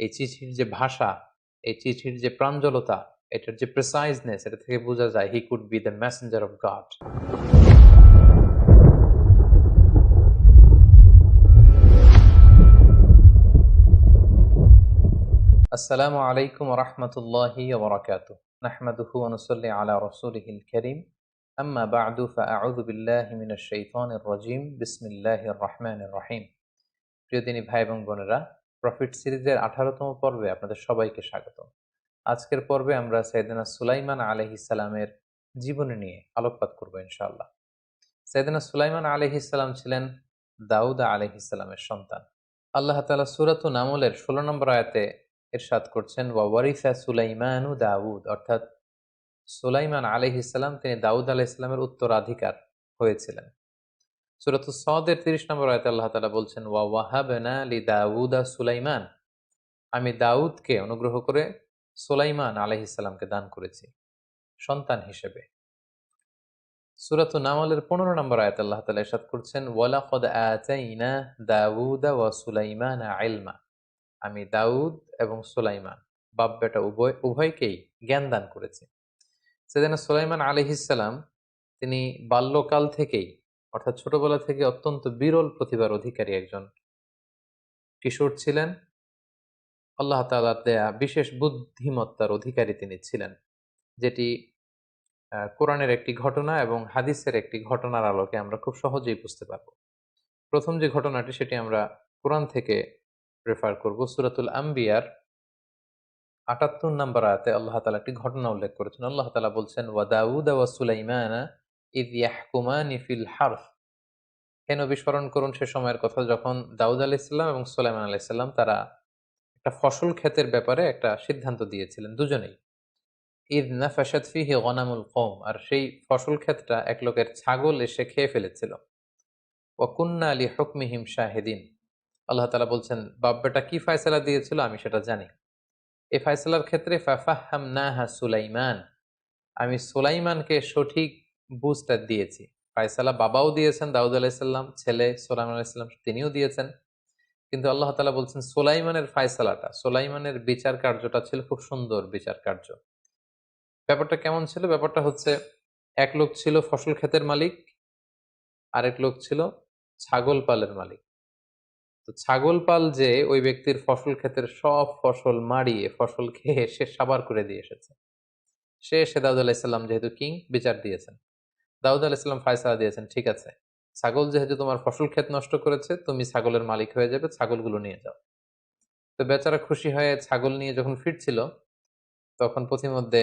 এই চিঠির যে ভাষা, এই চিঠির যে প্রাঞ্জলতা, এটার যে প্রেসাইজনেস এটা থেকে বোঝা যায় he could be the messenger of God আসসালামু আলাইকুম রহমতুল্লাহি ওবরাকাতু নাহমাদুহু ওয়া নুসাল্লি আলা রাসূলিহিল কারীম আম্মা বা'দু ফাআউযু বিল্লাহি মিনাশ শাইতানির রাজীম বিসমিল্লাহির রহমানির রহিম প্রিয় দিনী ভাই এবং বোনেরা প্রফিট সিরিজের আঠারোতম পর্বে আপনাদের সবাইকে স্বাগত আজকের পর্বে আমরা সৈয়দনা সুলাইমান আলহিসালামের জীবনী নিয়ে আলোকপাত করব ইনশাআল্লাহ। সৈয়দনা সুলাইমান আলহিসাল্লাম ছিলেন দাউদ আলহিসাল্লামের সন্তান। আল্লাহ তালা সুরাতু নামলের ষোলো নম্বর আয়াতে ইরশাদ করছেন ওয়ারিসা সুলাইমানু দাউদ অর্থাৎ সুলাইমান আলহিসাল্লাম তিনি দাউদ আলাইসাল্লামের উত্তরাধিকার হয়েছিলেন। সুরত সদের তিরিশ নম্বর আয়তে আল্লাহ তালা বলছেন, ওয়া ওয়াহাবেনা লি দাউদা সুলাইমান। আমি দাউদকে অনুগ্রহ করে সুলাইমান আলহ আলহিসাল্লামকে দান করেছি, সন্তান হিসেবে। সুরাত নামালের পনেরো নম্বর আয়াত আল্লাহ তালা ইসাদ করছেন, ওয়ালাকদ আতাইনা দাউদা ওয়া সুলাইমান আইলমা আমি দাউদ এবং সুলাইমান বাপ বেটা উভয়, উভয়কেই জ্ঞান দান করেছি। সেদিন সুলাইমান আলহিসাল্লাম তিনি বাল্যকাল থেকেই অর্থাৎ ছোটবেলা থেকে অত্যন্ত বিরল প্রতিভার অধিকারী একজন। কিশোর ছিলেন। আল্লাহ তালার দেয়া বিশেষ বুদ্ধিমত্তার অধিকারী তিনি ছিলেন, যেটি কোরআনের একটি ঘটনা এবং হাদিসের একটি ঘটনার আলোকে আমরা খুব সহজেই বুঝতে পারব। প্রথম যে ঘটনাটি সেটি আমরা কোরআন থেকে রেফার করব, সুরাতুল আম্বিয়ার আটাত্তর নম্বর আয়াতে আল্লাহ তালা একটি ঘটনা উল্লেখ করেছেন। আল্লাহ তালা বলছেন ওয়াদাউদ ওয়া সুলাইমানা ইদ ইয়াহকুমানি ফিল হারফ। হে নবী করুন সে সময়ের কথা? যখন দাউদ আলাইসাল্লাম এবং সোলাইমান আলি আলাইসাল্লাম তারা একটা ফসল ক্ষেতের ব্যাপারে একটা সিদ্ধান্ত দিয়েছিলেন দুজনেই। ঈদ না ফাসাদ ফিহি গনামুল কৌম আর সেই ফসল ক্ষেতটা এক লোকের ছাগল এসে খেয়ে ফেলেছিল। ও কুন্না আলী হকমিহিম শাহেদিন। আল্লাহ তালা বলছেন বাব্বাটা কি ফায়সালা দিয়েছিল? আমি সেটা জানি। এই ফায়সালার ক্ষেত্রে ফাফাহাম নাহা সুলাইমান। আমি সুলাইমানকে সঠিক বুঝটা দিয়েছি। ফায়সালা বাবাও দিয়েছেন, দাউদ আলাইসাল্লাম ছেলে সোলাইমান আলাইসাল্লাম তিনিও দিয়েছেন। কিন্তু আল্লাহ তালা বলছেন, সোলাইমানের ফায়সালাটা সোলাইমানের বিচার কার্যটা ছিল খুব সুন্দর বিচার কার্য। ব্যাপারটা কেমন ছিল? ব্যাপারটা হচ্ছে, এক লোক ছিল ফসল ক্ষেতের মালিক, আরেক লোক ছিল ছাগল পালের মালিক। তো ছাগল পাল যে ওই ব্যক্তির ফসল ক্ষেতের সব ফসল মারিয়ে ফসল খেয়ে সে সাবার করে দিয়ে এসেছে। সে এসে দাউদ আলাইসাল্লাম যেহেতু কিং, বিচার দিয়েছেন। দাউদ আলাইসাল্লাম ফায়সালা দিয়েছেন, ঠিক আছে। ছাগল যেহেতু তোমার ফসল ক্ষেত নষ্ট করেছে, তুমি ছাগলের মালিক হয়ে যাবে, ছাগলগুলো নিয়ে যাও। তো বেচারা খুশি হয়ে ছাগল নিয়ে যখন ফিরছিল, তখন পথিমধ্যে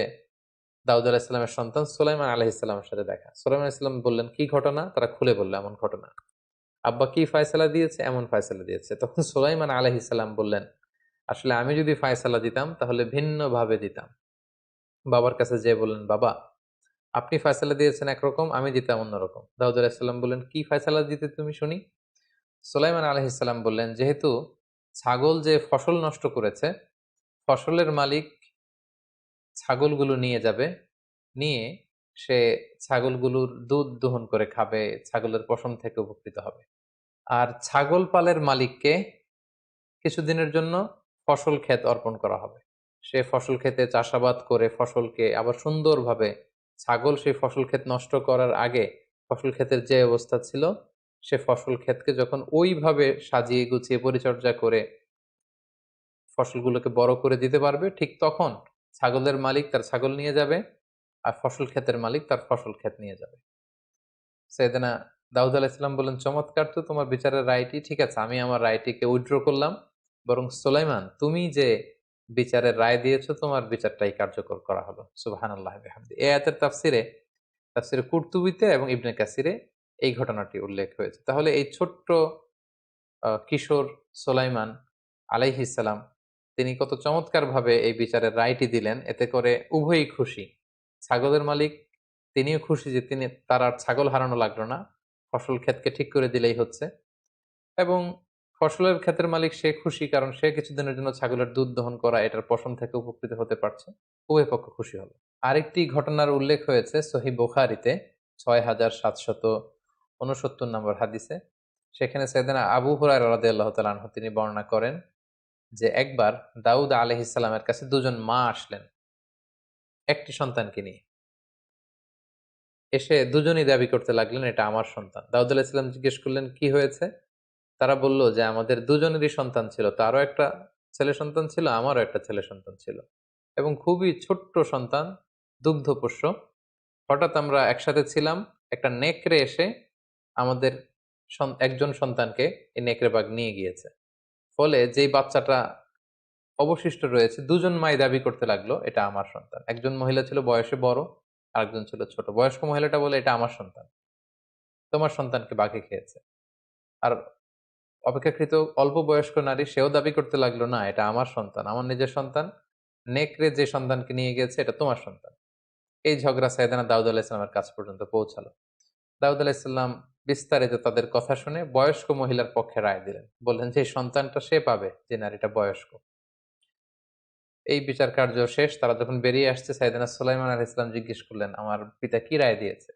দাউদ আলাহিসাল্লামের সন্তান সোলাইমান আলহিসাল্লামের সাথে দেখা। সোলাইমান ইসলাম বললেন, কি ঘটনা? তারা খুলে বলল, এমন ঘটনা। আব্বা কি ফায়সালা দিয়েছে? এমন ফায়সালা দিয়েছে। তখন সোলাইমান আলহিসাল্লাম বললেন, আসলে আমি যদি ফায়সালা দিতাম, তাহলে ভিন্নভাবে দিতাম। বাবার কাছে যে বললেন, বাবা আপনি ফায়সালা দিয়েছেন একরকম, আমি দিতাম অন্যরকম। দাউদ আলাহিসাল্লাম বললেন, কি ফায়সালা দিতে তুমি শুনি? সোলাইমান আলহিসাল্লাম বললেন, যেহেতু ছাগল যে ফসল নষ্ট করেছে, ফসলের মালিক ছাগলগুলো নিয়ে যাবে, নিয়ে সে ছাগলগুলোর দুধ দহন করে খাবে, ছাগলের পশম থেকে উপকৃত হবে। আর ছাগল পালের মালিককে কিছুদিনের জন্য ফসল ক্ষেত অর্পণ করা হবে। সে ফসল ক্ষেতে চাষাবাদ করে ফসলকে আবার সুন্দরভাবে ছাগল সেই ফসল ক্ষেত নষ্ট করার আগে ফসল ক্ষেতের যে অবস্থা ছিল, সে ফসল ক্ষেতকে যখন ওইভাবে সাজিয়ে গুছিয়ে পরিচর্যা করে ফসলগুলোকে বড় করে দিতে পারবে, ঠিক তখন ছাগলের মালিক তার ছাগল নিয়ে যাবে আর ফসল ক্ষেতের মালিক তার ফসল ক্ষেত নিয়ে যাবে। সেদিনা দাউদ আলাইসাল্লাম বলেন, চমৎকার তো তোমার বিচারের রায়টি, ঠিক আছে, আমি আমার রায়টিকে উইড্র করলাম, বরং সোলাইমান, তুমি যে বিচারের রায় দিয়েছ, তোমার বিচারটাই কার্যকর করা হলো। সুবাহান আল্লাহ এ তাফসিরে তাফসিরে কুর্তুবিতে এবং ইবনে কাসিরে এই ঘটনাটি উল্লেখ হয়েছে। তাহলে এই ছোট্ট কিশোর সোলাইমান আলাইহিসাল্লাম তিনি কত চমৎকার ভাবে এই বিচারের রায়টি দিলেন। এতে করে উভয়ই খুশি। ছাগলের মালিক, তিনিও খুশি যে তিনি, তার আর ছাগল হারানো লাগল না। ফসল ক্ষেতকে ঠিক করে দিলেই হচ্ছে। এবং ফসলের ক্ষেতের মালিক সে খুশি কারণ সে কিছুদিনের জন্য ছাগলের দুধ দহন করা এটার পশম থেকে উপকৃত হতে পারছে। উভয় পক্ষ খুশি হলো। আরেকটি ঘটনার উল্লেখ হয়েছে সহি বোখারিতে ছয় হাজার সাতশত উনসত্তর নম্বর হাদিসে। সেখানে সেদিন আবু হুরায় রাদে আল্লাহ তালাহ তিনি বর্ণনা করেন যে একবার দাউদ আলহিসাল্লামের কাছে দুজন মা আসলেন একটি সন্তানকে নিয়ে। এসে দুজনই দাবি করতে লাগলেন, এটা আমার সন্তান। দাউদ আলাহিসাল্লাম জিজ্ঞেস করলেন, কি হয়েছে? তারা বলল যে, আমাদের দুজনেরই সন্তান ছিল তারও একটা ছেলে সন্তান ছিল, আমারও একটা ছেলে সন্তান ছিল। এবং খুবই ছোট্ট সন্তান, দুগ্ধপোষ্য। হঠাৎ আমরা একসাথে ছিলাম, একটা নেকড়ে এসে আমাদের একজন সন্তানকে এই নেকড়ে বাঘ নিয়ে গিয়েছে। ফলে যেই বাচ্চাটা অবশিষ্ট রয়েছে, দুজন মাই দাবি করতে লাগল, এটা আমার সন্তান। একজন মহিলা ছিল বয়সে বড়, আরেকজন ছিল ছোট। বয়স্ক মহিলাটা বলে, এটা আমার সন্তান। তোমার সন্তানকে বাঘে খেয়েছে। আর অপেক্ষাকৃত অল্প বয়স্ক নারী সেও দাবি করতে লাগল, না, এটা আমার সন্তান, আমার নিজের সন্তান। নেকড়ে যে সন্তানকে নিয়ে গেছে, এটা তোমার সন্তান। এই ঝগড়া সাইদানা দাউদ আলাহিসামের কাছ পর্যন্ত পৌঁছালো। দাউদ আলাহিসাল্লাম বিস্তারিত তাদের কথা শুনে বয়স্ক মহিলার পক্ষে রায় দিলেন। বললেন যে সন্তানটা সে পাবে, যে নারীটা বয়স্ক। এই বিচার কার্য শেষ, তারা যখন বেরিয়ে আসছে সাইদানা সুলাইমান আল ইসলাম জিজ্ঞেস করলেন, আমার পিতা কি রায় দিয়েছে?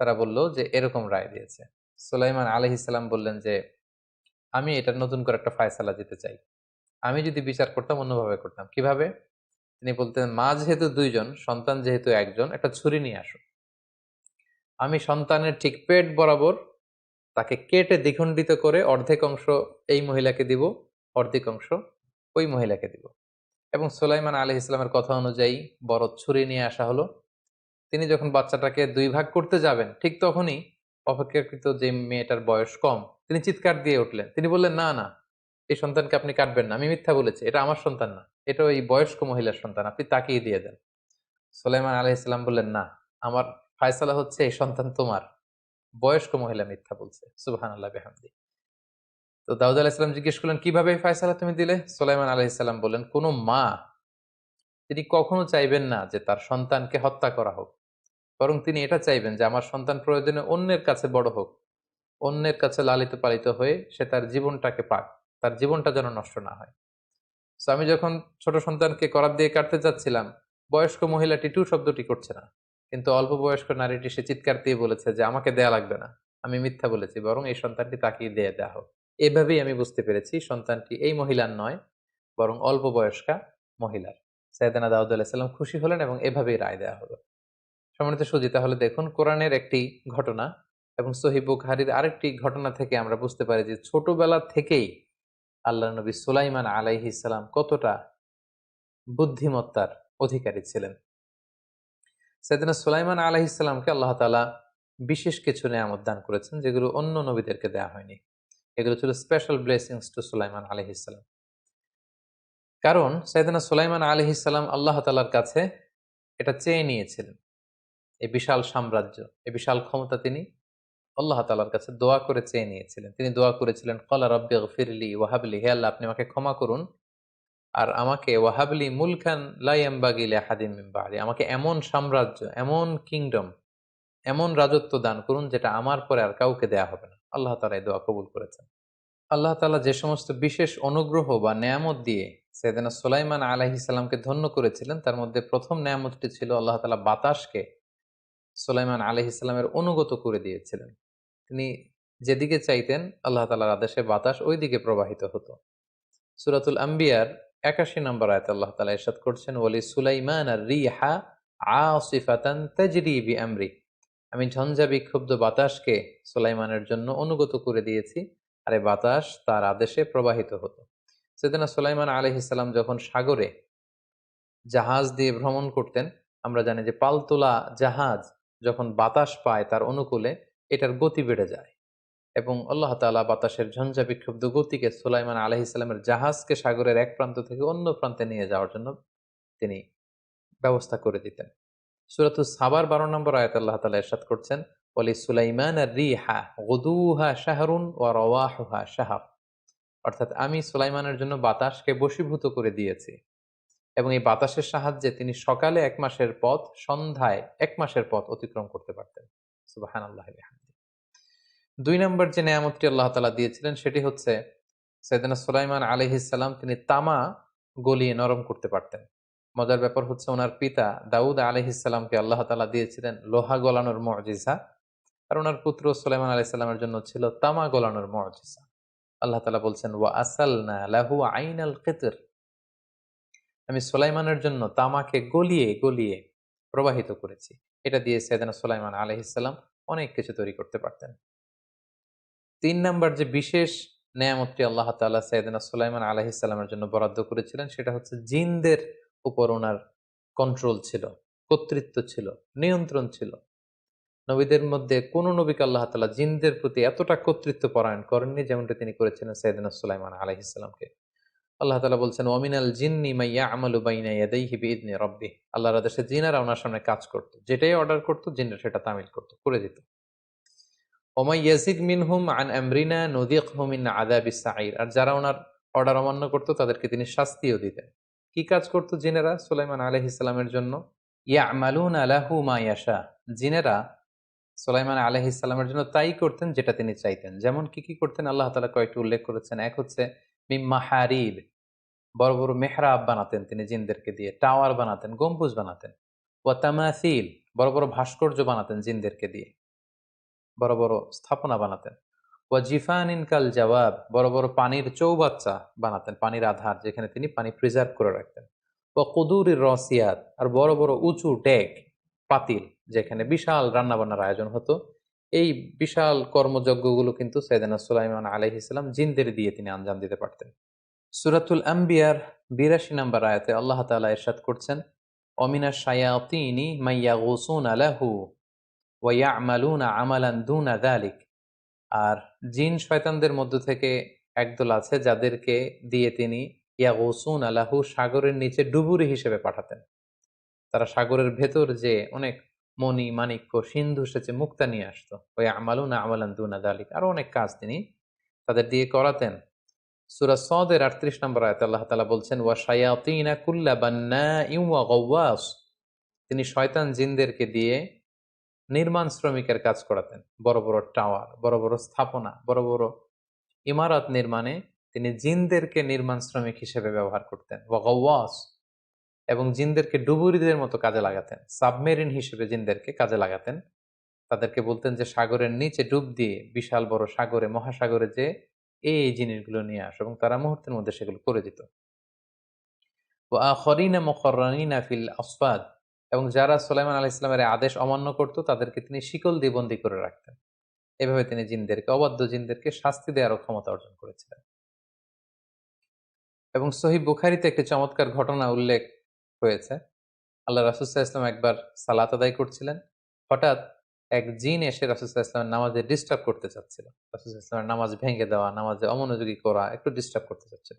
তারা বলল যে, এরকম রায় দিয়েছে। সুলাইমান আলহ ইসলাম বললেন যে, আমি এটা নতুন করে একটা ফায়সালা দিতে চাই। আমি যদি বিচার করতাম, অন্যভাবে করতাম। কীভাবে? তিনি বলতেন, মা যেহেতু দুইজন, সন্তান যেহেতু একজন, একটা ছুরি নিয়ে আসুন আমি সন্তানের ঠিক পেট বরাবর তাকে কেটে দ্বিখণ্ডিত করে অর্ধেক অংশ এই মহিলাকে দিব, অর্ধেক অংশ ওই মহিলাকে দিব। এবং সোলাইমান আলহ ইসলামের কথা অনুযায়ী বড় ছুরি নিয়ে আসা হলো। তিনি যখন বাচ্চাটাকে দুই ভাগ করতে যাবেন, ঠিক তখনই অপেক্ষাকৃত যে মেয়েটার বয়স কম, তিনি চিৎকার দিয়ে উঠলেন। তিনি বললেন, না না, এই সন্তানকে আপনি কাটবেন না, আমি মিথ্যা বলেছি, এটা আমার সন্তান না, এটা ওই বয়স্ক মহিলার সন্তান, আপনি তাকিয়ে দিয়ে দেন। সোলাইমান আলহ ইসলাম বললেন, না, আমার ফায়সালা হচ্ছে এই সন্তান তোমার, বয়স্ক মহিলা মিথ্যা বলছে সুবাহান আল্লাহ বেহামদি। তো দাউদ আলাহিসাম জিজ্ঞেস করলেন, কীভাবে ফায়সালা তুমি দিলে? সোলাইমান আলহিসাল্লাম বললেন, কোন মা, তিনি কখনো চাইবেন না যে তার সন্তানকে হত্যা করা হোক বরং তিনি এটা চাইবেন যে আমার সন্তান প্রয়োজনে অন্যের কাছে বড় হোক, অন্যের কাছে লালিত পালিত হয়ে সে তার জীবনটাকে পাক, তার জীবনটা যেন নষ্ট না হয়। তো আমি যখন ছোট সন্তানকে করার দিয়ে কাটতে যাচ্ছিলাম, বয়স্ক মহিলাটি টু শব্দটি করছে না। কিন্তু অল্প বয়স্ক নারীটি সে চিৎকার দিয়ে বলেছে যে, আমাকে দেয়া লাগবে না। আমি মিথ্যা বলেছি, বরং এই সন্তানটি তাকিয়ে দিয়ে দেওয়া হোক। এভাবেই আমি বুঝতে পেরেছি সন্তানটি এই মহিলার নয়, বরং অল্প বয়স্কা মহিলার। সাইদানা দাউদ আলাহিসাল্লাম খুশি হলেন এবং এভাবেই রায় দেওয়া হলো। সম্মানিত সুজি তাহলে দেখুন কোরআনের একটি ঘটনা এবং সহিবুক হারির আরেকটি ঘটনা থেকে আমরা বুঝতে পারি যে ছোটবেলা থেকেই আল্লাহ নবী সুলাইমান আলাইহিসাল্লাম কতটা বুদ্ধিমত্তার অধিকারী ছিলেন। সেদিন সুলাইমান আলাইহিসাল্লামকে আল্লাহ তালা বিশেষ কিছু নিয়ামত দান করেছেন যেগুলো অন্য নবীদেরকে দেওয়া হয়নি। এগুলো ছিল স্পেশাল ব্লেসিংস টু সুলাইমান আলহিসাল্লাম কারণ সাইদানা সুলাইমান আলহিসাল্লাম আল্লাহ তালার কাছে এটা চেয়ে নিয়েছিলেন। এই বিশাল সাম্রাজ্য এই বিশাল ক্ষমতা তিনি আল্লাহ তালার কাছে দোয়া করে চেয়ে নিয়েছিলেন। তিনি দোয়া করেছিলেন, কলা রব্বে ফিরলি ওয়াহাবলি হে আল্লাহ, আপনি আমাকে ক্ষমা করুন। আর আমাকে ওয়াহাবলি মুলখান লাইম্বাগিলে হাদিম বাড়ি আমাকে এমন সাম্রাজ্য, এমন কিংডম এমন রাজত্ব দান করুন যেটা আমার পরে আর কাউকে দেয়া হবে না। আল্লাহ তালা এই দোয়া কবুল করেছেন। আল্লাহ তালা যে সমস্ত বিশেষ অনুগ্রহ বা নেয়ামত দিয়ে সেদিনা সোলাইমান আলাহিসাল্লামকে ধন্য করেছিলেন, তার মধ্যে প্রথম নেয়ামতটি ছিল আল্লাহ তালা বাতাসকে সোলাইমান আলহিসাল্লামের অনুগত করে দিয়েছিলেন। তিনি যেদিকে চাইতেন, আল্লাহ তালার আদেশে বাতাস ওই দিকে প্রবাহিত হতো। সুরাতুল আম্বিয়ার একাশি নম্বর আয়ত আল্লাহ তালা ইরশাদ করছেন ওলি সুলাইমান আর রিহা আসিফাতান তাজরি বি আমরি আমি ঝঞ্ঝা বিক্ষুব্ধ বাতাসকে সুলাইমানের জন্য অনুগত করে দিয়েছি, আর এই বাতাস তার আদেশে প্রবাহিত হতো। সেদিন সুলাইমান আলহিসাল্লাম যখন সাগরে জাহাজ দিয়ে ভ্রমণ করতেন, আমরা জানি যে পালতোলা জাহাজ যখন বাতাস পায় তার অনুকূলে এটার গতি বেড়ে যায় এবং আল্লাহ তালা বাতাসের ঝঞ্ঝা বিক্ষুব্ধ গতিকে সুলাইমান আলহ ইসলামের জাহাজকে সাগরের এক প্রান্ত থেকে অন্য প্রান্তে নিয়ে যাওয়ার জন্য তিনি ব্যবস্থা করে দিতেন। সুরাতু সাবার বারো নম্বর আয়াত আল্লাহ তালা এরশাদ করছেন বলি সুলাইমান রিহা গদুহা শাহরুন ও রওয়াহা শাহাব অর্থাৎ আমি সুলাইমানের জন্য বাতাসকে বশীভূত করে দিয়েছি। এবং এই বাতাসের সাহায্যে তিনি সকালে এক মাসের পথ, সন্ধ্যায় এক মাসের পথ অতিক্রম করতে পারতেন। সুবাহান আল্লাহ দুই নম্বর যে নিয়ামতটি আল্লাহ তালা দিয়েছিলেন সেটি হচ্ছে সৈদানা সুলাইমান আলহিসাল্লাম তিনি তামা গলিয়ে নরম করতে পারতেন। মজার ব্যাপার হচ্ছে ওনার পিতা দাউদ আলহিসাল্লামকে আল্লাহ তালা দিয়েছিলেন লোহা গলানোর মজিজা। আর ওনার পুত্র সুলাইমান আলাইসাল্লামের জন্য ছিল তামা গলানোর মজিজা। আল্লাহ তালা বলছেন, ওয়া আসালনা লাহু আইনাল কিতর। আমি সোলাইমানের জন্য তামাকে গলিয়ে গলিয়ে প্রবাহিত করেছি। এটা দিয়ে সৈয়দানা সুলাইমান আলহিসাল্লাম অনেক কিছু তৈরি করতে পারতেন। তিন নাম্বার যে বিশেষ নেয়ামতটি আল্লাহ তাল্লাহ সৈয়দানা সুলাইমান আলহিসাল্লামের জন্য বরাদ্দ করেছিলেন, সেটা হচ্ছে জিনদের উপর ওনার কন্ট্রোল ছিল, কর্তৃত্ব ছিল, নিয়ন্ত্রণ ছিল। নবীদের মধ্যে কোন নবীকে আল্লাহ তালা জিনদের প্রতি এতটা কর্তৃত্ব পরায়ণ করেননি, যেমনটা তিনি করেছিলেন সৈয়দিনা সুলাইমান আলহিসামকে আল্লাহ তালা বলছেন ওমিনাল জিন্নি মাইয়া আমালু বাইনা ইয়াদাইহি বিইদনি রব্বি। আল্লাহর আদেশে জিনারা ওনার সামনে কাজ করতো। যেটাই অর্ডার করতো, জিনরা সেটা তামিল করতো, করে দিত। ওমাই ইয়াজিদ মিনহুম আন আমরিনা নদিকহুম মিন আযাবিস সাঈর। আর যারা ওনার অর্ডার অমান্য করতো, তাদেরকে তিনি শাস্তিও দিতেন। কি কাজ করতো জিনেরা সুলাইমান আলাইহিস সালামের জন্য? ইয়ামালুন আলাহু মা ইয়াশা। জিনেরা সুলাইমান আলহি ইসলামের জন্য তাই করতেন যেটা তিনি চাইতেন। যেমন কি কি করতেন? আল্লাহ তালা কয়েকটি উল্লেখ করেছেন। এক হচ্ছে মিম্মাহারিব বড় বড় মেহরাব বানাতেন তিনি জিনদেরকে দিয়ে, টাওয়ার বানাতেন, গম্বুজ বানাতেন। ওয়াতামাসিল বড় বড় ভাস্কর্য বানাতেন জিনদেরকে দিয়ে। বড় বড় স্থাপনা বানাতেন। ওয়া জিফান ইনকাল জবাব বড় বড় পানির চৌবাচ্চা বানাতেন, পানির আধার যেখানে তিনি পানি প্রিজার্ভ করে রাখতেন। ও কুদুরির রসিয়াত, আর বড় বড় উঁচু ডেক, পাতিল, যেখানে বিশাল রান্নাবান্নার আয়োজন হতো। এই বিশাল কর্মযজ্ঞগুলো কিন্তু সৈদানা সুলাইমান আলহ ইসলাম জিনদের দিয়ে তিনি আঞ্জাম দিতে পারতেন। সুরাতুল আম্বিয়ার বিরাশি নাম্বার আয়াতে আল্লাহ তালা এরশাদ করছেন, অমিনা শায়াতিনি মাইয়া গোসুন আলাহু ওয়া আমালুনা আমালান দুনা দালিক আর জিন শয়তানদের মধ্য থেকে একদল আছে যাদেরকে দিয়ে তিনি ইয়া গোসুন আলাহু সাগরের নিচে ডুবুরি হিসেবে পাঠাতেন। তারা সাগরের ভেতর যে অনেক মণি মানিক্য সিন্ধু সেচে মুক্তা নিয়ে আসতো ওই আমালুনা আমালান দুনা দালিক। আরও অনেক কাজ তিনি তাদের দিয়ে করাতেন। সুরা সদের আটত্রিশ নম্বর আয়ত আল্লাহ তালা বলছেন, ওয়া শায়াতিনা কুল্লা বান্না ইউয়া গওয়াস। তিনি শয়তান জিনদেরকে দিয়ে নির্মাণ শ্রমিকের কাজ করাতেন। বড় বড় টাওয়ার, বড় বড় স্থাপনা, বড় বড় ইমারত নির্মাণে তিনি জিনদেরকে নির্মাণ শ্রমিক হিসেবে ব্যবহার করতেন। ওয়া গওয়াস। এবং জিনদেরকে ডুবুরিদের মতো কাজে লাগাতেন। সাবমেরিন হিসেবে জিনদেরকে কাজে লাগাতেন। তাদেরকে বলতেন যে, সাগরের নিচে ডুব দিয়ে বিশাল বড় সাগরে, মহাসাগরে যে এই জিনিসগুলো নিয়ে আস। এবং তারা মুহূর্তের মধ্যে সেগুলো করে দিত। ফিল আসফাদ। এবং যারা সোলাইমান আলাহ ইসলামের আদেশ অমান্য করত, তাদেরকে তিনি শিকল দিয়ে বন্দি করে রাখতেন। এভাবে তিনি জিনদেরকে, অবাধ্য জিনদেরকে শাস্তি দেওয়ারও ক্ষমতা অর্জন করেছিলেন। এবং সহিব বুখারিতে একটি চমৎকার ঘটনা উল্লেখ হয়েছে। আল্লাহ রাসুসাহ ইসলাম একবার সালাত আদায় করছিলেন। হঠাৎ এক জিন এসে রাসুসাহ ইসলামের নামাজে ডিস্টার্ব করতে চাচ্ছিল। রাসুসাহ ইসলামের নামাজ ভেঙে দেওয়া, নামাজে অমনোযোগী করা, একটু ডিস্টার্ব করতে চাচ্ছিল।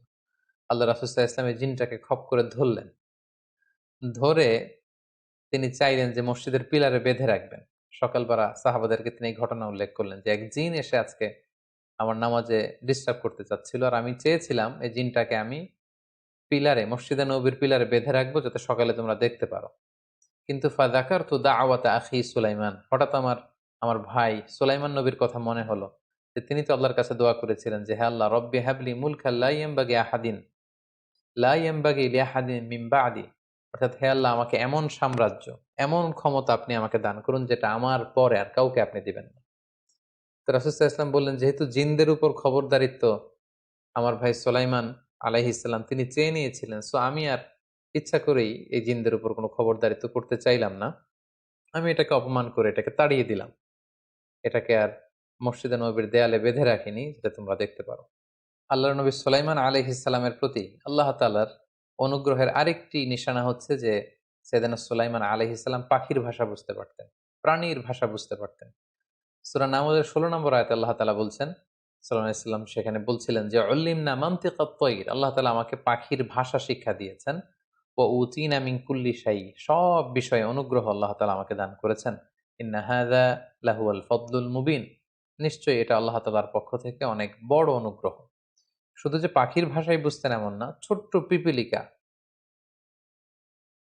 আল্লাহ রাসুসাহ ইসলামের জিনটাকে খপ করে ধরলেন। ধরে তিনি চাইলেন যে মসজিদের পিলারে বেঁধে রাখবেন। সকালবেলা সাহাবাদেরকে তিনি এই ঘটনা উল্লেখ করলেন যে এক জিন এসে আজকে আমার নামাজে ডিস্টার্ব করতে চাচ্ছিল আর আমি চেয়েছিলাম এই জিনটাকে আমি পিলারে, মসজিদে নবীর পিলারে বেঁধে রাখব যাতে সকালে তোমরা দেখতে পারো। কিন্তু ফাদাকার তো দা আওয়াতে আখি সুলাইমান, হঠাৎ আমার আমার ভাই সুলাইমান নবীর কথা মনে হলো যে তিনি তো আল্লাহর কাছে দোয়া করেছিলেন যে হ্যাঁ আল্লাহ, রব্বি হাবলি মুলখা লাইয়ামবাগি আহাদিন লাইয়ামবাগি লিয়াহাদিন মিম্বা আদি অর্থাৎ, হে আল্লাহ, আমাকে এমন সাম্রাজ্য, এমন ক্ষমতা আপনি আমাকে দান করুন যেটা আমার পরে আর কাউকে আপনি দিবেন না। তো রাসুসাহ ইসলাম বললেন, যেহেতু জিনদের উপর খবরদারিত্ব, আমার ভাই সোলাইমান আলাইহিসাল্লাম তিনি চেয়ে নিয়েছিলেন। সো আমি আর ইচ্ছা করেই এই জিনদের উপর কোনো খবরদারিত্ব করতে চাইলাম না। আমি এটাকে অপমান করে এটাকে তাড়িয়ে দিলাম। এটাকে আর মসজিদে নবীর দেয়ালে বেঁধে রাখিনি, যেটা তোমরা দেখতে পারো। আল্লাহ নবী সোলাইমান আলহিসাল্লামের প্রতি আল্লাহ তালার অনুগ্রহের আরেকটি নিশানা হচ্ছে যে, সেদিন সোলাইমান আলহিসাল্লাম পাখির ভাষা বুঝতে পারতেন, প্রাণীর ভাষা বুঝতে পারতেন। সুরা নামাজের ষোলো নম্বর আয়ত আল্লাহ তালা বলছেন সাল্লাম সেখানে বলছিলেন যে অল্লিম না মান্তিকাত্তইর আল্লাহ তালা আমাকে পাখির ভাষা শিক্ষা দিয়েছেন। ও উচিন আমিন কুল্লি সাই সব বিষয়ে অনুগ্রহ আল্লাহ তালা আমাকে দান করেছেন। ইন্নাহাদা লাহুয়াল ফদলুল মুবিন। নিশ্চয়ই এটা আল্লাহ তালার পক্ষ থেকে অনেক বড় অনুগ্রহ। শুধু যে পাখির ভাষাই বুঝতেন এমন না, ছোট্ট পিপিলিকা,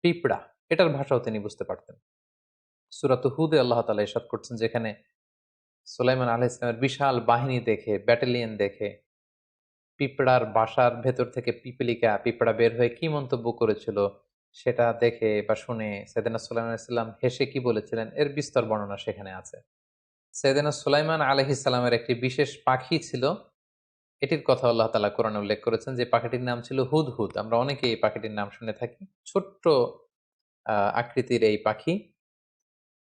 পিঁপড়া, এটার ভাষাও তিনি বুঝতে পারতেন। সুরাত হুদে আল্লাহ তালা ইসাদ করছেন যেখানে সুলাইমান আলহ ইসলামের বিশাল বাহিনী দেখে ব্যাটালিয়ন দেখে, পিঁপড়ার বাসার ভেতর থেকে পিপিলিকা, পিঁপড়া বের হয়ে কি মন্তব্য করেছিল সেটা দেখে বা শুনে সেদিনা সুলাইমান ইসলাম হেসে কি বলেছিলেন এর বিস্তর বর্ণনা সেখানে আছে। সেদিনা সুলাইমান আলহ ইসলামের একটি বিশেষ পাখি ছিল, এটির কথা আল্লাহ তালা কোরআনে উল্লেখ করেছেন যে পাখিটির নাম ছিল হুদহুদ। আমরা অনেকে এই পাখিটির নাম শুনে থাকি। ছোট্ট আকৃতির এই পাখি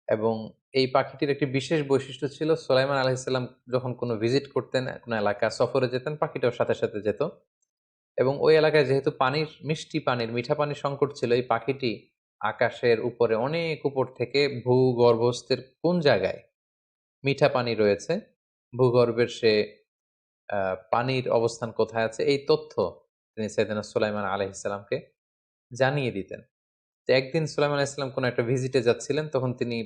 এবং এই পাখিটির একটি বিশেষ বৈশিষ্ট্য ছিল সোলাইমান আলাহিসাল্লাম যখন কোনো ভিজিট করতেন, কোনো এলাকা সফরে যেতেন, পাখিটাও সাথে সাথে যেত। এবং ওই এলাকায় যেহেতু পানির, মিষ্টি পানির, মিঠা পানির সংকট ছিল, এই পাখিটি আকাশের উপরে অনেক উপর থেকে ভূগর্ভস্থের কোন জায়গায় মিঠা পানি রয়েছে, ভূগর্ভের সে পানির অবস্থান কোথায় আছে, এই তথ্য তিনি সৈয়দনা সুলাইমান আলহিসামকে জানিয়ে দিতেন। তো একদিন সুলাইমান আলাইসাল্লাম কোনো একটা ভিজিটে যাচ্ছিলেন, তখন তিনি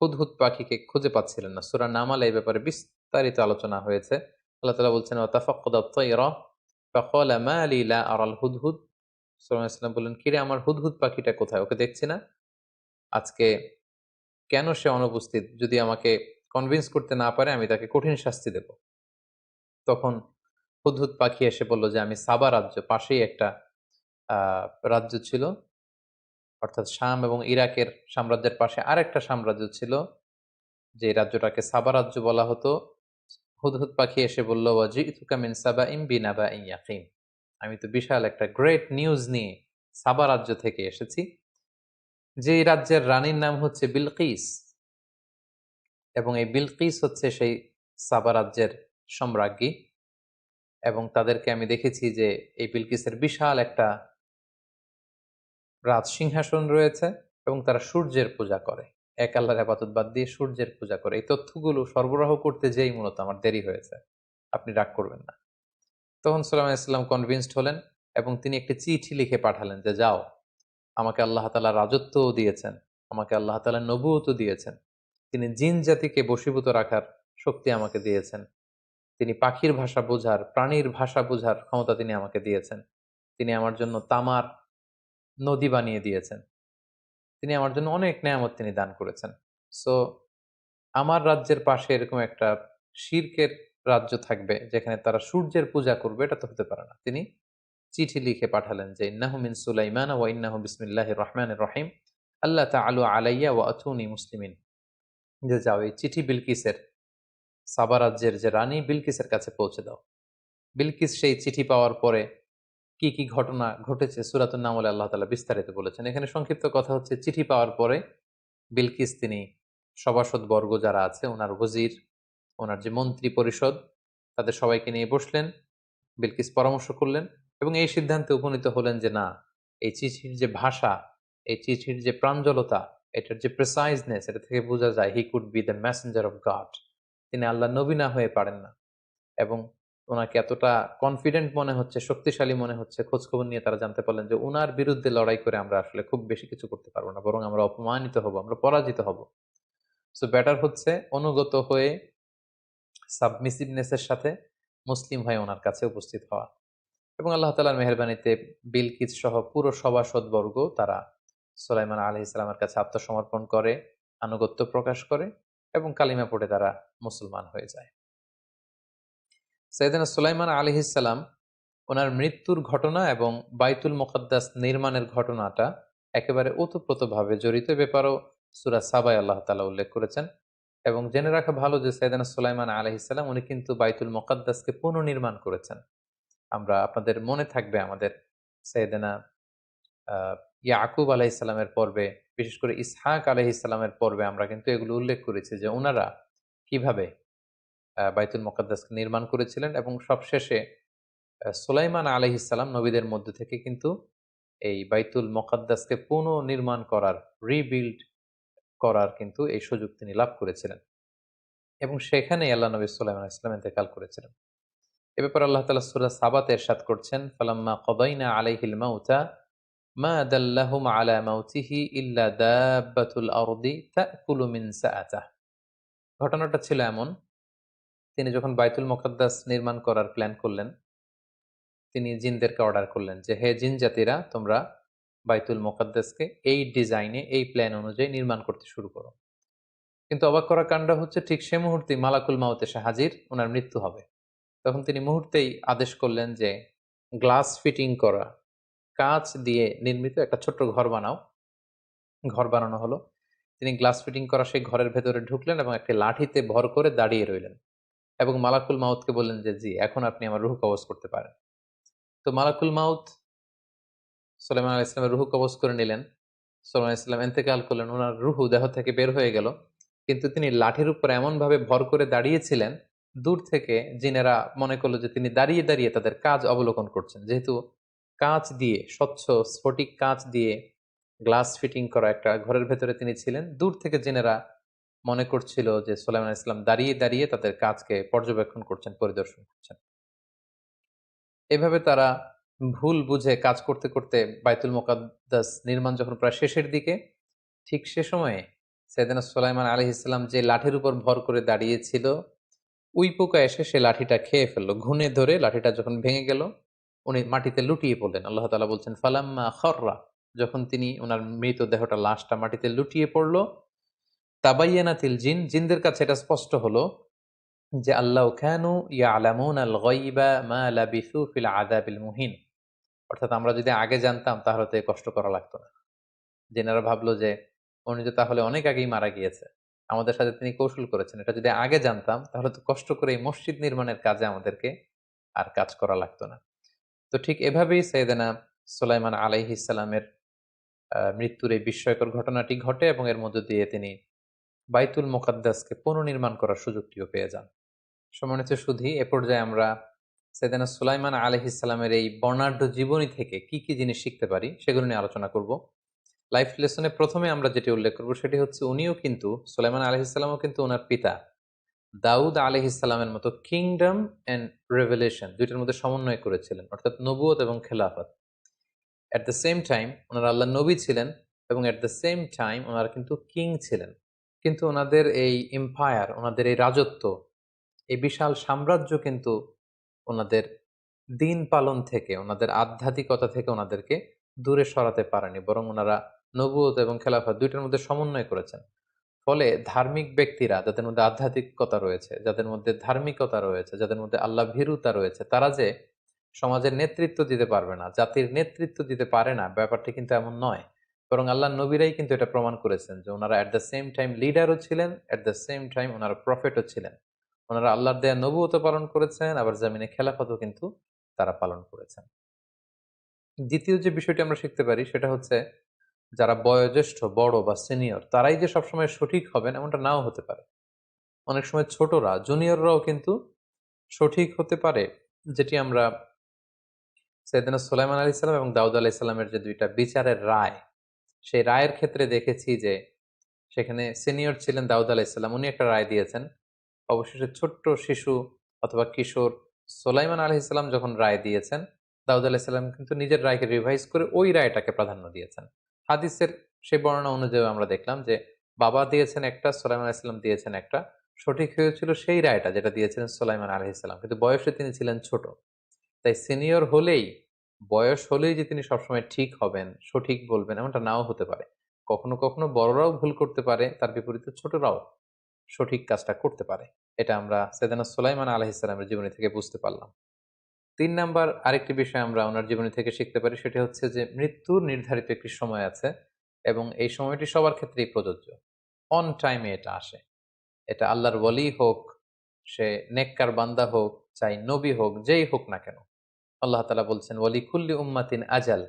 হুদহুদ পাখিকে খুঁজে পাচ্ছিলেন না। সুরা নামাল এই ব্যাপারে বিস্তারিত আলোচনা হয়েছে। আল্লাহ তালা বলছেন আরাল হুদহুদ সুলাইমান ইসলাম বললেন কিরে আমার হুদহুদ পাখিটা কোথায়? ওকে দেখছি না? আজকে কেন সে অনুপস্থিত? যদি আমাকে কনভিন্স করতে না পারে, আমি তাকে কঠিন শাস্তি দেব। তখন হুদহুদ পাখি এসে বলল যে, আমি সাবা রাজ্য, পাশেই একটা রাজ্য ছিল। অর্থাৎ শাম এবং ইরাকের সাম্রাজ্যের পাশে আরেকটা সাম্রাজ্য ছিল, যে রাজ্যটাকে সাবা রাজ্য বলা হতো। হুদহুদ পাখি এসে বলল, ওয়াজিতুকা মিন সাবা ইম বিনাবা ইয়াকিন। আমি তো বিশাল একটা গ্রেট নিউজ নিয়ে সাবা রাজ্য থেকে এসেছি, যে রাজ্যের রানীর নাম হচ্ছে বিলকিস। এবং এই বিলকিস হচ্ছে সেই সাবা রাজ্যের সম্রাজ্ঞী। এবং তাদেরকে আমি দেখেছি যে এই বিলকিসের বিশাল একটা রাজ সিংহাসন রয়েছে এবং তারা সূর্যের পূজা করে। এক আল্লাহর আপাতত বাদ দিয়ে সূর্যের পূজা করে। এই তথ্যগুলো সরবরাহ করতে যেই মূলত আমার দেরি হয়েছে। আপনি রাগ করবেন না। তখন সালাম ইসলাম কনভিন্সড হলেন এবং তিনি একটি চিঠি লিখে পাঠালেন যে, যাও, আমাকে আল্লাহ তালা রাজত্বও দিয়েছেন, আমাকে আল্লাহ তালা নবুয়ত দিয়েছেন। তিনি জিন জাতিকে বশীভূত রাখার শক্তি আমাকে দিয়েছেন। তিনি পাখির ভাষা বোঝার, প্রাণীর ভাষা বোঝার ক্ষমতা তিনি আমাকে দিয়েছেন। তিনি আমার জন্য তামার নদী বানিয়ে দিয়েছেন। তিনি আমার জন্য অনেক নেয়ামত তিনি দান করেছেন। সো আমার রাজ্যের পাশে এরকম একটা শির্কের রাজ্য থাকবে, যেখানে তারা সূর্যের পূজা করবে, এটা তো হতে পারে না। তিনি চিঠি লিখে পাঠালেন যে, ইন্নাহু মিন সুলাইমান ওয়া ইন্নাহু বিসমিল্লাহির রহমানির রহিম। আল্লাহ তাআলু আলাইয়া ওয়া আতুনি মুসলিমিন। যে, যাও, এই চিঠি বিলকিসের সাবা রাজ্যের যে রানী, বিলকিসের কাছে পৌঁছে দাও। বিলকিস সেই চিঠি পাওয়ার পরে কি কি ঘটনা ঘটেছে? সুরাতুন নামলে আল্লাহ তালা বিস্তারিত বলেছেন। এখানে সংক্ষিপ্ত কথা হচ্ছে, চিঠি পাওয়ার পরে বিলকিস তিনি সভাসদ বর্গ যারা আছে, ওনার ওজির ওনার যে মন্ত্রী পরিষদ, তাদের সবাইকে নিয়ে বসলেন, বিলকিস পরামর্শ করলেন এবং এই সিদ্ধান্তে উপনীত হলেন যে না, এই চিঠির যে ভাষা, এই চিঠির যে প্রাঞ্জলতা, এটার যে প্রেসাইজনেস এটা থেকে বোঝা যায় he could be the messenger of God তিনি আল্লাহ নবী না হয়ে পারেন না। এবং ওনাকে এতটা কনফিডেন্ট মনে হচ্ছে, শক্তিশালী মনে হচ্ছে, খোঁজখবর নিয়ে তারা জানতে পারলেন যে ওনার বিরুদ্ধে লড়াই করে আমরা আসলে খুব বেশি কিছু করতে পারব না, বরং আমরা অপমানিত হব, আমরা পরাজিত হব। সো ব্যাটার হচ্ছে অনুগত হয়ে সাবমিসিভনেসের সাথে মুসলিম হয়ে ওনার কাছে উপস্থিত হওয়া। এবং আল্লাহ তালার মেহরবানিতে বিলকিস সহ পুরো সভাসদ বর্গ তারা সোলাইমান আলহ ইসলামের কাছে আত্মসমর্পণ করে, আনুগত্য প্রকাশ করে এবং কালিমা পড়ে তারা মুসলমান হয়ে যায়। সৈয়দিনা সুলাইমান আলহিসাল্লাম ওনার মৃত্যুর ঘটনা এবং বাইতুল মোকাদ্দাস নির্মাণের ঘটনাটা একেবারে ওতপ্রোতভাবে জড়িত ব্যাপারেও সুরা সাবাই আল্লাহ তালা উল্লেখ করেছেন। এবং জেনে রাখা ভালো যে সৈয়দানা সুলাইমান আলহিসাল্লাম উনি কিন্তু বাইতুল মোকাদ্দাসকে পুনর্নির্মাণ করেছেন। আমরা আপনাদের মনে থাকবে আমাদের সৈয়দানা ইয়াকুব আলাইসাল্লামের পর্বে, বিশেষ করে ইসহাক আলহিসাল্লামের পর্বে আমরা কিন্তু এগুলো উল্লেখ করেছি যে ওনারা কীভাবে বাইতুল মোকাদ্দাসকে নির্মাণ করেছিলেন এবং সবশেষে সুলাইমান আলহিসাল্লাম নবীদের মধ্যে থেকে কিন্তু এই বাইতুল মোকাদ্দাসকে পুনর্নির্মাণ করার রিবিল্ড করার কিন্তু এই সুযোগ তিনি লাভ করেছিলেন। এবং সেখানে আল্লাহ নবী সুলাইমান ইসলাম ইন্তেকাল করেছিলেন। এ ব্যাপারে আল্লাহ তালা সুরা সাবাতে এরশাদ করছেন, ফালাম্মা কদাইনা আলাইহিল মাউতা, মা দাল্লাহুম আলা মাউতিহি ইল্লা দাব্বাতুল আরদি তাকুলু মিন সাআতাহ। ঘটনাটা ছিল এমন তিনি যখন বাইতুল মোকাদ্দাস নির্মাণ করার প্ল্যান করলেন, তিনি জিনদেরকে অর্ডার করলেন যে, হে জিন জাতিরা, তোমরা বাইতুল মোকাদ্দাসকে এই ডিজাইনে এই প্ল্যান অনুযায়ী নির্মাণ করতে শুরু করো। কিন্তু অবাক করা কাণ্ড হচ্ছে, ঠিক সে মুহূর্তে মালাকুল মাউত এসে হাজির ওনার মৃত্যু হবে। তখন তিনি মুহূর্তেই আদেশ করলেন যে, গ্লাস ফিটিং করা, কাঁচ দিয়ে নির্মিত একটা ছোট্ট ঘর বানাও। ঘর বানানো হলো। তিনি গ্লাস ফিটিং করা সেই ঘরের ভেতরে ঢুকলেন এবং একটি লাঠিতে ভর করে দাঁড়িয়ে রইলেন। এবং মালাকুল মাউতকে বললেন যে, জি, এখন আপনি আমার রুহু কবজ করতে পারেন। তো মালাকুল মাউত সোলাইমান আলাহ ইসলামের রুহু কবজ করে নিলেন। সোলাইমান ইসলাম এন্তেকাল করলেন ওনার রুহু দেহ থেকে বের হয়ে গেল। কিন্তু তিনি লাঠির উপর এমনভাবে ভর করে দাঁড়িয়েছিলেন, দূর থেকে জিনেরা মনে করল যে, তিনি দাঁড়িয়ে দাঁড়িয়ে তাদের কাজ অবলোকন করছেন। যেহেতু কাঁচ দিয়ে, স্বচ্ছ স্ফটিক কাঁচ দিয়ে গ্লাস ফিটিং করা একটা ঘরের ভেতরে তিনি ছিলেন, দূর থেকে জেনেরা মনে করছিল যে সোলাইমান ইসলাম দাঁড়িয়ে দাঁড়িয়ে তাদের কাজকে পর্যবেক্ষণ করছেন, পরিদর্শন করছেন। এভাবে তারা ভুল বুঝে কাজ করতে করতে বাইতুল মোকাদ্দাস নির্মাণ যখন প্রায় শেষের দিকে, ঠিক সে সময়ে সৈয়দনা সোলাইমান আলী ইসলাম যে লাঠির উপর ভর করে দাঁড়িয়েছিল, উই পোকা এসে সে লাঠিটা খেয়ে ফেলল। ঘুনে ধরে লাঠিটা যখন ভেঙে গেল, উনি মাটিতে লুটিয়ে পড়লেন। আল্লাহ তালা বলছেন, ফালাম্মা খররা। যখন তিনি ওনার মৃতদেহটা লাশটা মাটিতে লুটিয়ে পড়ল তাবাইয়ানাতিল জিন, জিনদের কাছে এটা স্পষ্ট হলো যে, আল্লাহ খানু ইয়া আলামুন আল গইবা মা লাবিসু ফিল আদাবিল মুহিন। অর্থাৎ আমরা যদি আগে জানতাম, তাহলে তো কষ্ট করা লাগতো না। জেনারা ভাবলো যে, উনি তো তাহলে অনেক আগেই মারা গিয়েছে। আমাদের সাথে তিনি কৌশল করেছেন। এটা যদি আগে জানতাম, তাহলে তো কষ্ট করে এই মসজিদ নির্মাণের কাজে আমাদেরকে আর কাজ করা লাগতো না। তো ঠিক এভাবেই সৈয়দানা সোলাইমান আলাইহিসালামের মৃত্যুর এই বিস্ময়কর ঘটনাটি ঘটে এবং এর মধ্য দিয়ে তিনি বাইতুল মোকাদ্দাসকে পুনর্নির্মাণ করার সুযোগটিও পেয়ে যান। সম্মানিত শুধু এ পর্যায়ে আমরা সেদানা সুলাইমান আলহিসাল্লামের এই বর্ণাঢ্য জীবনী থেকে কি কি জিনিস শিখতে পারি সেগুলো নিয়ে আলোচনা করব। লাইফ লেসনে প্রথমে আমরা যেটি উল্লেখ করব সেটি হচ্ছে উনিও কিন্তু, সুলাইমান আলহিসাল্লামও কিন্তু ওনার পিতা। দাউদ আলহিসাল্লামের মতো কিংডম অ্যান্ড রেভেলেশন দুইটার মধ্যে সমন্বয় করেছিলেন, অর্থাৎ নবুয়ত এবং খেলাফত। অ্যাট দ্য সেম টাইম ওনারা আল্লাহ নবী ছিলেন এবং অ্যাট দ্য সেম টাইম ওনারা কিন্তু কিং ছিলেন। কিন্তু ওনাদের এই এম্পায়ার ওনাদের এই রাজত্ব, এই বিশাল সাম্রাজ্য কিন্তু ওনাদের দিন পালন থেকে, ওনাদের আধ্যাত্মিকতা থেকে ওনাদেরকে দূরে সরাতে পারেনি। বরং ওনারা নবুয়ত এবং খেলাফত দুইটার মধ্যে সমন্বয় করেছেন। ফলে ধার্মিক ব্যক্তিরা যাদের মধ্যে আধ্যাত্মিকতা রয়েছে, যাদের মধ্যে ধার্মিকতা রয়েছে, যাদের মধ্যে আল্লাহ ভীরুতা রয়েছে, তারা যে সমাজের নেতৃত্ব দিতে পারবে না, জাতির নেতৃত্ব দিতে পারে না, ব্যাপারটি কিন্তু এমন নয়। বরং আল্লাহ নবীরাই কিন্তু এটা প্রমাণ করেছেন যে ওনারা অ্যাট দ্য সেম টাইম লিডারও ছিলেন অ্যাট দ্য সেম টাইম ওনারা প্রফেটও ছিলেন। ওনারা আল্লাহর দেয়া নবুয়ত পালন করেছেন, আবার জামিনে খেলাফতও কিন্তু তারা পালন করেছেন। দ্বিতীয় যে বিষয়টি আমরা শিখতে পারি সেটা হচ্ছে যারা বয়োজ্যেষ্ঠ, বড় বা সিনিয়র তারাই যে সবসময় সঠিক হবেন এমনটা নাও হতে পারে। অনেক সময় ছোটরা জুনিয়ররাও কিন্তু সঠিক হতে পারে, যেটি আমরা সৈয়দিনা সোলাইমান আলি সাল্লাম এবং দাউদ আলাহ ইসলামের যে দুইটা বিচারের রায় সেই রায়ের ক্ষেত্রে দেখেছি যে সেখানে সিনিয়র ছিলেন দাউদ আলাহ ইসলাম উনি একটা রায় দিয়েছেন। অবশেষে ছোট্ট শিশু অথবা কিশোর সোলাইমান আলহ ইসলাম যখন রায় দিয়েছেন, দাউদ আলাহ ইসলাম কিন্তু নিজের রায়কে রিভাইজ করে ওই রায়টাকে প্রাধান্য দিয়েছেন। হাদিসের সেই বর্ণনা অনুযায়ী আমরা দেখলাম যে বাবা দিয়েছেন একটা, সোলাইমান ইসলাম দিয়েছেন একটা। সঠিক হয়েছিল সেই রায়টা যেটা দিয়েছিলেন সোলাইমান আলহ ইসলাম কিন্তু বয়সে তিনি ছিলেন ছোট। তাই সিনিয়র হলেই বয়স হলেই যে তিনি সবসময় ঠিক হবেন, সঠিক বলবেন, এমনটা নাও হতে পারে। কখনো কখনো বড়রাও ভুল করতে পারে, তার বিপরীতে ছোটরাও সঠিক কাজটা করতে পারে। এটা আমরা সেদানা সোলাইমান আলহ ইসলামের জীবনী থেকে বুঝতে পারলাম। তিন নাম্বার আরেকটি বিষয় আমরা ওনার জীবনী থেকে শিখতে পারি, সেটি হচ্ছে যে মৃত্যুর নির্ধারিত একটি সময় আছে এবং এই সময়টি সবার ক্ষেত্রেই প্রযোজ্য। অন টাইমে এটা আসে। এটা আল্লাহর ওয়ালি হোক, সে নেককার বান্দা হোক, চাই নবী হোক, যেই হোক না কেন। আল্লাহ তালা বলছেন ওয়ালি কুল্লি উম্মাতিন আজাল,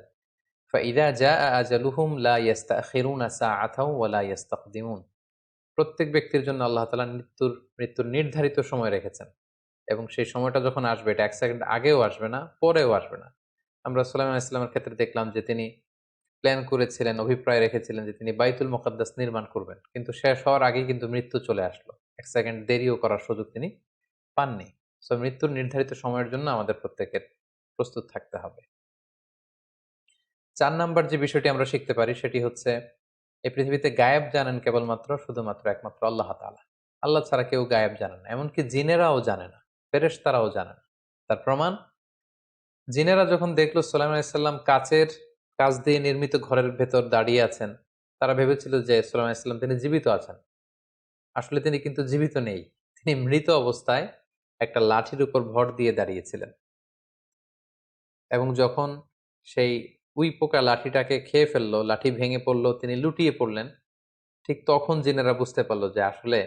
ফাইদা জা আজালুহুম লা ইয়াস্তাখিরুনা সাআতাও ওয়া লা ইয়াস্তাকদিমুন। প্রত্যেক ব্যক্তির জন্য আল্লাহ তালা মৃত্যুর মৃত্যুর নির্ধারিত সময় রেখেছেন এবং সেই সময়টা যখন আসবে, এটা এক সেকেন্ড আগেও আসবে না, পরেও আসবে না। আমরা সাল্লাম ইসলামের ক্ষেত্রে দেখলাম যে তিনি প্ল্যান করেছিলেন, অভিপ্রায় রেখেছিলেন যে তিনি বাইতুল মোকাদ্দাস নির্মাণ করবেন। কিন্তু শেষ হওয়ার আগেই কিন্তু মৃত্যু চলে আসলো। এক সেকেন্ড দেরিও করার সুযোগ তিনি পাননি। সো মৃত্যুর নির্ধারিত সময়ের জন্য আমাদের প্রত্যেকের প্রস্তুত থাকতে হবে। চার নাম্বার যে বিষয়টি আমরা শিখতে পারি সেটি হচ্ছে, এই পৃথিবীতে গায়েব জানেন কেবলমাত্র, শুধুমাত্র একমাত্র আল্লাহ তালা আল্লাহ ছাড়া কেউ গায়েব জানে না, এমনকি জিনেরাও জানে না ফেরেস তারাও জানে না। তার প্রমাণ? জিনেরা যখন দেখল সোলাইম আলাইসাল্লাম কাচের কাজ দিয়ে নির্মিত ঘরের ভেতর দাঁড়িয়ে আছেন, তারা ভেবেছিল যে সোলাইম আলাইসাল্লাম তিনি জীবিত আছেন। আসলে তিনি কিন্তু জীবিত নেই, তিনি মৃত অবস্থায় একটা লাঠির উপর ভর দিয়ে দাঁড়িয়েছিলেন। এবং যখন সেই উই পোকা লাঠিটাকে খেয়ে ফেলল, লাঠি ভেঙে পড়ল, তিনি লুটিয়ে পড়লেন, ঠিক তখন জিনেরা বুঝতে পারল যে আসলে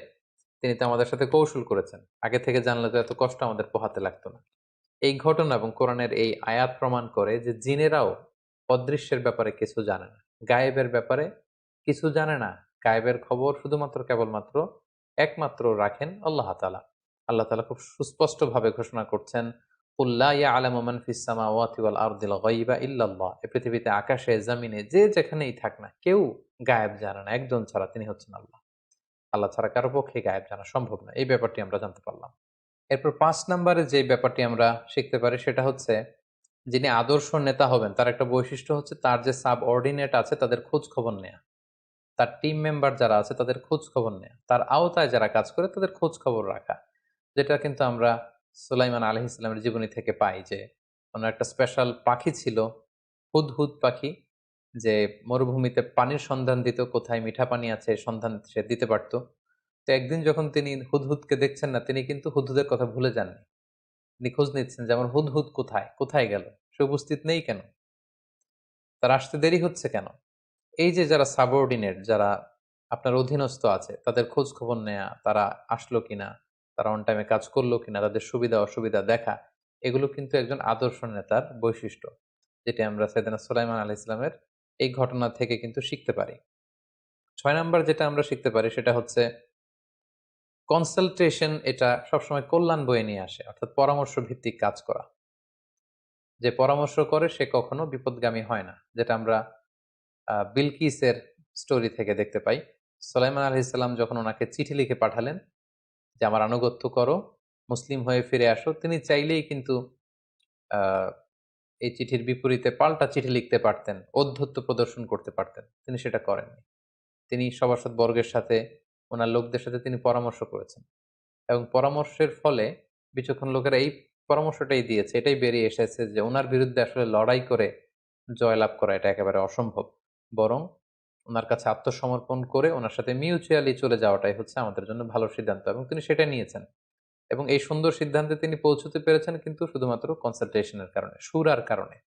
তিনি তো আমাদের সাথে কৌশল করেছেন। আগে থেকে জানলে তো এত কষ্ট আমাদের পোহাতে লাগতো না। এই ঘটনা এবং কোরআনের এই আয়াত প্রমাণ করে যে জিনেরাও অদৃশ্যের ব্যাপারে কিছু জানে না। গায়েবের ব্যাপারে কিছু জানে না। গায়েবের খবর শুধুমাত্র, কেবলমাত্র একমাত্র রাখেন আল্লাহ তালা আল্লাহ তালা খুব সুস্পষ্ট ভাবে ঘোষণা করছেন পৃথিবীতে আকাশে, জামিনে, যে যেখানেই থাক না কেউ গায়েব জানে না, একজন ছাড়া তিনি হচ্ছেন আল্লাহ। আল্লাহ ছাড়া কারও পক্ষে গায়েব জানা সম্ভব না। এই ব্যাপারটি আমরা জানতে পারলাম। এরপর পাঁচ নম্বরে যে ব্যাপারটি আমরা শিখতে পারি সেটা হচ্ছে, যিনি আদর্শ নেতা হবেন, তার একটা বৈশিষ্ট্য হচ্ছে তার যে সাব অর্ডিনেট আছে, তাদের খোঁজ খবর নেয়া। তার টিম মেম্বার যারা আছে, তাদের খোঁজ খবর নেয়া। তার আওতায় যারা কাজ করে, তাদের খোঁজ খবর রাখা। যেটা কিন্তু আমরা সুলাইমান আলহ ইসলামের জীবনী থেকে পাই যে, ওনার একটা স্পেশাল পাখি ছিল হুদ হুদ পাখি, যে মরুভূমিতে পানির সন্ধান দিত, কোথায় মিঠা পানি আছে সন্ধান সে দিতে পারতো। তো একদিন যখন তিনি হুদহুদকে দেখছেন না, তিনি কিন্তু হুদহুদের কথা ভুলে যাননি। তিনি খোঁজ নিচ্ছেন যে, আমার হুদহুদ কোথায়? কোথায় গেল? সে উপস্থিত নেই কেন? তার আসতে দেরি হচ্ছে কেন? এই যে যারা সাবঅর্ডিনেট যারা আপনার অধীনস্থ আছে, তাদের খোঁজ খবর নেয়া, তারা আসলো কিনা তারা অন টাইমে কাজ করল কিনা, তাদের সুবিধা, অসুবিধা দেখা, এগুলো কিন্তু একজন আদর্শ নেতার বৈশিষ্ট্য, যেটি আমরা সৈদানা সুলাইমান আলি ইসলামের এই ঘটনা থেকে কিন্তু শিখতে পারি। ছয় নম্বর যেটা আমরা শিখতে পারি সেটা হচ্ছে কনসালটেশন এটা সবসময় কল্যাণ বয়ে নিয়ে আসে, অর্থাৎ পরামর্শ ভিত্তিক কাজ করা। যে পরামর্শ করে সে কখনো বিপদগামী হয় না, যেটা আমরা বিলকিসের স্টোরি থেকে দেখতে পাই। সোলাইমান আলহিসাল্লাম যখন ওনাকে চিঠি লিখে পাঠালেন যে, আমার আনুগত্য করো, মুসলিম হয়ে ফিরে আসো। তিনি চাইলেই কিন্তু এই চিঠির বিপরীতে পাল্টা চিঠি লিখতে পারতেন অধ্যত্ব প্রদর্শন করতে পারতেন। তিনি সেটা করেননি। তিনি সভাসদ বর্গের সাথে, ওনার লোকদের সাথে তিনি পরামর্শ করেছেন। এবং পরামর্শের ফলে বিচক্ষণ লোকেরা এই পরামর্শটাই দিয়েছে, এটাই বেরিয়ে এসেছে যে, ওনার বিরুদ্ধে আসলে লড়াই করে জয়লাভ করা এটা একেবারে অসম্ভব। বরং ওনার কাছে আত্মসমর্পণ করে ওনার সাথে মিউচুয়ালি চলে যাওয়াটাই হচ্ছে আমাদের জন্য ভালো সিদ্ধান্ত এবং তিনি সেটা নিয়েছেন। এবং এই সুন্দর সিদ্ধান্তে তিনি পৌঁছতে পেরেছেন কিন্তু শুধুমাত্র কনসালটেশনের কারণে, সুরার কারণে।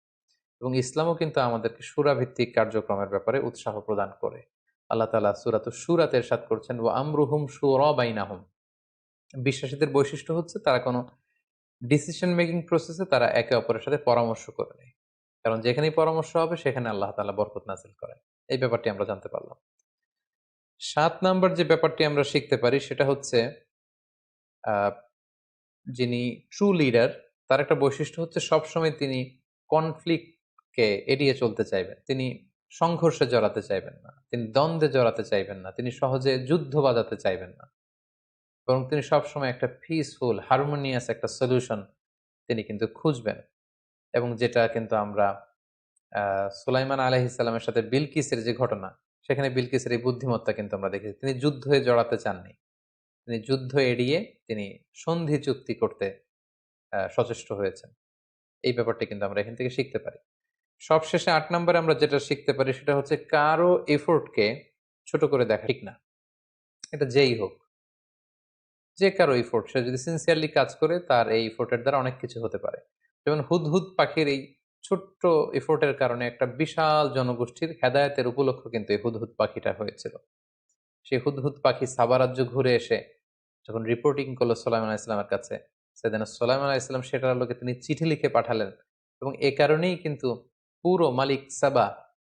এবং ইসলামও কিন্তু আমাদেরকে সুরাভিত্তিক কার্যক্রমের ব্যাপারে উৎসাহ প্রদান করে। আল্লাহ তালা সুরাত সুরাত এরশাদ করছেন ও আমরুহুম সুরাবাইনাহুম বিশ্বাসীদের বৈশিষ্ট্য হচ্ছে তারা কোনো ডিসিশন মেকিং প্রসেসে তারা একে অপরের সাথে পরামর্শ করে নেয়। কারণ যেখানেই পরামর্শ হবে, সেখানে আল্লাহ তালা বরকত নাজিল করেন। এই ব্যাপারটি আমরা জানতে পারলাম। সাত নাম্বার যে ব্যাপারটি আমরা শিখতে পারি সেটা হচ্ছে যিনি ট্রু লিডার তার একটা বৈশিষ্ট্য হচ্ছে সবসময় তিনি কনফ্লিক্টকে এড়িয়ে চলতে চাইবেন। তিনি সংঘর্ষে জড়াতে চাইবেন না, তিনি দ্বন্দ্বে জড়াতে চাইবেন না, তিনি সহজে যুদ্ধ বাজাতে চাইবেন না। বরং তিনি সবসময় একটা পিসফুল হারমোনিয়াস একটা সলিউশন তিনি কিন্তু খুঁজবেন এবং যেটা কিন্তু আমরা সুলাইমান আলহিসাল্লামের সাথে বিলকিসের যে ঘটনা, সেখানে বিলকিসের এই বুদ্ধিমত্তা কিন্তু আমরা দেখেছি। তিনি যুদ্ধে জড়াতে চাননি। তিনি যুদ্ধ এড়িয়ে তিনি সন্ধি চুক্তি করতে সচেষ্ট হয়েছেন। এই ব্যাপারটি কিন্তু আমরা এখান থেকে শিখতে পারি। সবশেষে আট নম্বরে আমরা যেটা শিখতে পারি, সেটা হচ্ছে কারও এফোর্টকে ছোট করে দেখা ঠিক না। এটা যেই হোক, যে কারও এফোর্ট, সে যদি সিনসিয়ারলি কাজ করে, তার এই এফোর্টের দ্বারা অনেক কিছু হতে পারে। যেমন হুদহুদ পাখির এই ছোট্ট এফোর্টের কারণে একটা বিশাল জনগোষ্ঠীর হেদায়তের উপলক্ষ কিন্তু এই হুদহুদ পাখিটা হয়েছিল। সেই হুদহুদ পাখি সাবারাজ্য ঘুরে এসে যখন রিপোর্টিং করল সোলাইমান ইসলামের কাছে, সেদিন সোলাইমান ইসলাম সেটার আলোকে তিনি চিঠি লিখে পাঠালেন এবং এ কারণেই কিন্তু পুরো মালিক সাবা,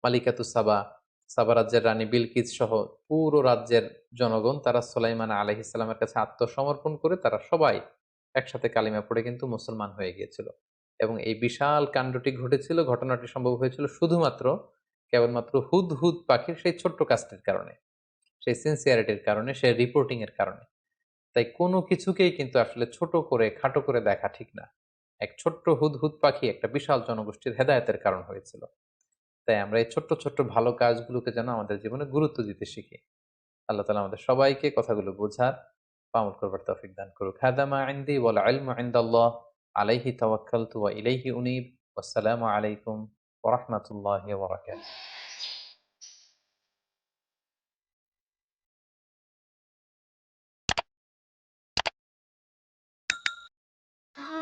মালিকাতু সাবা সাবা রাজ্যের রানী বিলকিজ সহ পুরো রাজ্যের জনগণ তারা সোলাইমান আলহ ইসলামের কাছে আত্মসমর্পণ করে তারা সবাই একসাথে কালিমা পড়ে কিন্তু মুসলমান হয়ে গিয়েছিল। এবং এই বিশাল কাণ্ডটি ঘটেছিল, ঘটনাটি সম্ভব হয়েছিল শুধুমাত্র, কেবলমাত্র হুদ হুদ পাখির সেই ছোট্ট কাজটির কারণে, সেই সিনসিয়ারিটির কারণে, সেই রিপোর্টিং এর কারণে। তাই কোনো কিছুকেই কিন্তু আসলে ছোট করে, খাটো করে দেখা ঠিক না। এক ছোট্ট হুদ হুদ পাখি একটা বিশাল জনগোষ্ঠীর হেদায়তের কারণ হয়েছিল। তাই আমরা এই ছোট্ট ছোট্ট ভালো কাজগুলোকে যেন আমাদের জীবনে গুরুত্ব দিতে শিখি। আল্লাহ তালা আমাদের সবাইকে কথাগুলো বোঝার পামল করবার তফিক দান করুক। হাদামা আইন্দি ওয়াল আলম আইন্দাল্লাহ আলাইহি তাওয়াক্কালতু ওয়া ইলাইহি উনিব আসসালামু আলাইকুম ওয়া রাহমাতুল্লাহি ওয়া বারাকাতুহু